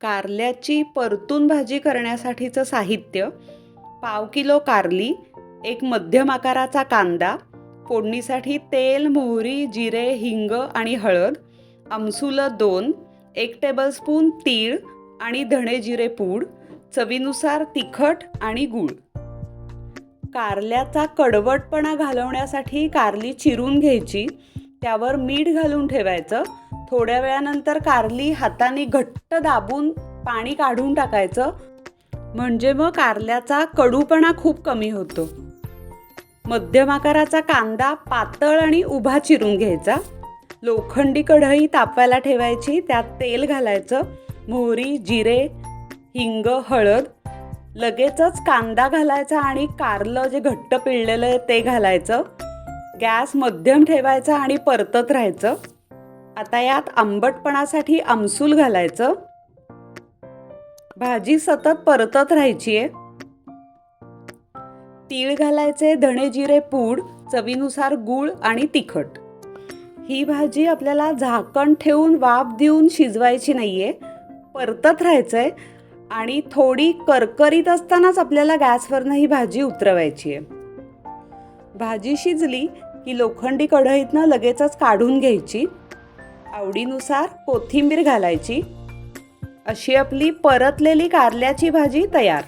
कारल्याची परतून भाजी करण्यासाठीचं साहित्य पाव किलो कारली एक मध्यम आकाराचा कांदा फोडणीसाठी तेल मोहरी जिरे हिंग आणि हळद आमसुलं दोन एक टेबलस्पून तीळ आणि धणे जिरे पूड चवीनुसार तिखट आणि गूळ. कारल्याचा कडवटपणा घालवण्यासाठी कारली चिरून घ्यायची त्यावर मीठ घालून ठेवायचं थोड्या वेळानंतर कारली हाताने घट्ट दाबून पाणी काढून टाकायचं. म्हणजे मग कारल्याचा कडूपणा खूप कमी होतो. मध्यम आकाराचा कांदा पातळ आणि उभा चिरून घ्यायचा. लोखंडी कढई तापायला ठेवायची त्यात तेल घालायचं मोहरी जिरे हिंग हळद. लगेचच कांदा घालायचा आणि कारलं जे घट्ट पिळलेलं आहे ते घालायचं. गॅस मध्यम ठेवायचा आणि परतत राहायचं. आता यात आंबटपणासाठी आमसूल घालायचं. भाजी सतत परतत राहायची आहे तीळ घालायचे धणे जिरे पूड चवीनुसार गूळ आणि तिखट. ही भाजी आपल्याला झाकण ठेवून वाफ देऊन शिजवायची नाहीये. परतत राहायचं आहे आणि थोडी करकरीत असतानाच आपल्याला गॅसवरनं ही भाजी उतरवायची आहे भाजी शिजली की लोखंडी कढईतनं लगेचच काढून घ्यायची. आवडीनुसार कोथिंबीर घालायची. अशी आपली परतलेली कारल्याची भाजी तयार.